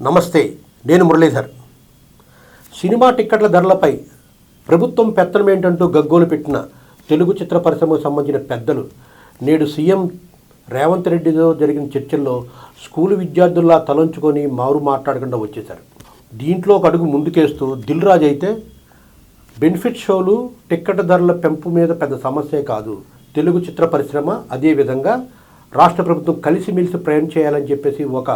నమస్తే నేను మురళీధర్. సినిమా టిక్కెట్ల ధరలపై ప్రభుత్వం పెత్తనం ఏంటంటూ గగ్గోలు పెట్టిన తెలుగు చిత్ర పరిశ్రమకు సంబంధించిన పెద్దలు నేడు సీఎం రేవంత్ రెడ్డితో జరిగిన చర్చల్లో స్కూలు విద్యార్థుల్లా తలంచుకొని మారు మాట్లాడకుండా వచ్చేశారు. దీంట్లో ఒక అడుగు ముందుకేస్తూ దిల్ రాజ్ అయితే బెనిఫిట్ షోలు టిక్కెట్ ధరల పెంపు మీద పెద్ద సమస్యే కాదు. తెలుగు చిత్ర పరిశ్రమ అదేవిధంగా రాష్ట్ర ప్రభుత్వం కలిసిమెలిసి ప్రయాణం చేయాలని చెప్పేసి ఒక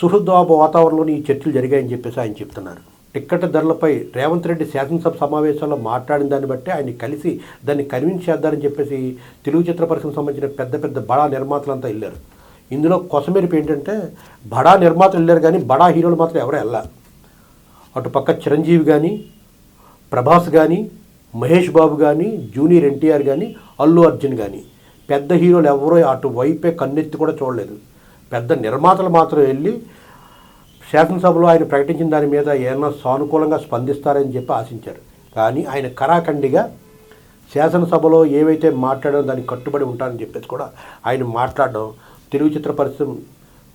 సుహృద్వాభ వాతావరణంలో ఈ చర్చలు జరిగాయని చెప్పేసి ఆయన చెప్తున్నారు. టిక్కెట్ ధరలపై రేవంత్ రెడ్డి శాసనసభ సమావేశంలో మాట్లాడిన దాన్ని బట్టి ఆయన కలిసి దాన్ని కన్విన్స్ చేద్దారని చెప్పేసి తెలుగు చిత్ర పరిశ్రమకు సంబంధించిన పెద్ద పెద్ద బడా నిర్మాతలంతా వెళ్ళారు. ఇందులో కొసమెరుపు ఏంటంటే బడా నిర్మాతలు వెళ్ళారు కానీ బడా హీరోలు మాత్రం ఎవరు వెళ్ళారు అటు పక్క చిరంజీవి కానీ ప్రభాస్ కానీ మహేష్ బాబు కానీ జూనియర్ ఎన్టీఆర్ కానీ అల్లు అర్జున్ కానీ పెద్ద హీరోలు ఎవరో అటు వైపే కన్నెత్తి కూడా చూడలేదు. పెద్ద నిర్మాతలు మాత్రం వెళ్ళి శాసనసభలో ఆయన ప్రకటించిన దాని మీద ఏమన్నా సానుకూలంగా స్పందిస్తారని చెప్పి ఆశించారు. కానీ ఆయన కరాఖండిగా శాసనసభలో ఏవైతే మాట్లాడో దానికి కట్టుబడి ఉంటారని చెప్పేసి కూడా ఆయన మాట్లాడడం తెలుగు చిత్ర పరిశ్రమ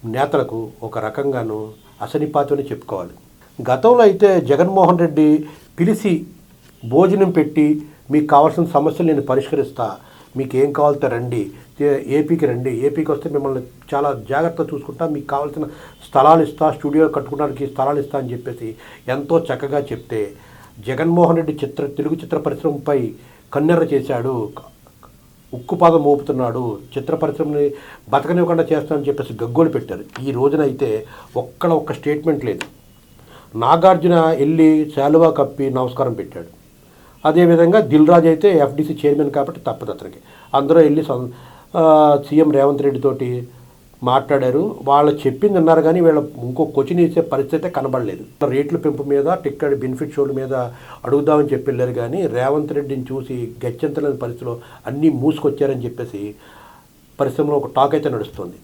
నేతలకు ఒక రకంగాను అసనిపాతని చెప్పుకోవాలి. గతంలో అయితే జగన్మోహన్ రెడ్డి పిలిచి భోజనం పెట్టి మీకు కావాల్సిన సమస్యలు నేను పరిష్కరిస్తా మీకు ఏం కావాలో రండి ఏపీకి రండి. ఏపీకి వస్తే మిమ్మల్ని చాలా జాగ్రత్తగా చూసుకుంటా. మీకు కావాల్సిన స్థలాలు ఇస్తా స్టూడియో కట్టుకోవడానికి స్థలాలు ఇస్తా అని చెప్పేసి ఎంతో చక్కగా చెప్తే జగన్మోహన్ రెడ్డి చిత్ర తెలుగు చిత్ర పరిశ్రమపై కన్నెర్ర చేశాడు. ఉక్కుపాదం మోపుతున్నాడు. చిత్ర పరిశ్రమని బతకనివ్వకుండా చేస్తానని చెప్పేసి గగ్గోలు పెట్టారు. ఈ రోజున అయితే ఒక్కడ ఒక్క స్టేట్మెంట్ లేదు. నాగార్జున వెళ్ళి శాలువా కప్పి నమస్కారం పెట్టాడు. అదేవిధంగా దిల్ రాజు అయితే ఎఫ్డీసీ చైర్మన్ కాబట్టి తప్పదు అతనికి. అందరూ వెళ్ళి సీఎం రేవంత్ రెడ్డి తోటి మాట్లాడారు. వాళ్ళు చెప్పింది అన్నారు కానీ వీళ్ళ ఇంకో క్వశ్చన్ ఇచ్చే పరిస్థితి కనబడలేదు. రేట్ల పెంపు మీద టిక్కెట్ బెనిఫిట్ షోల మీద అడుగుదామని చెప్పి వెళ్ళారు కానీ రేవంత్ రెడ్డిని చూసి గత్యంతరలేని పరిస్థితిలో అన్నీ మూసుకొచ్చారని చెప్పేసి పరిశ్రమలో ఒక టాక్ అయితే నడుస్తుంది.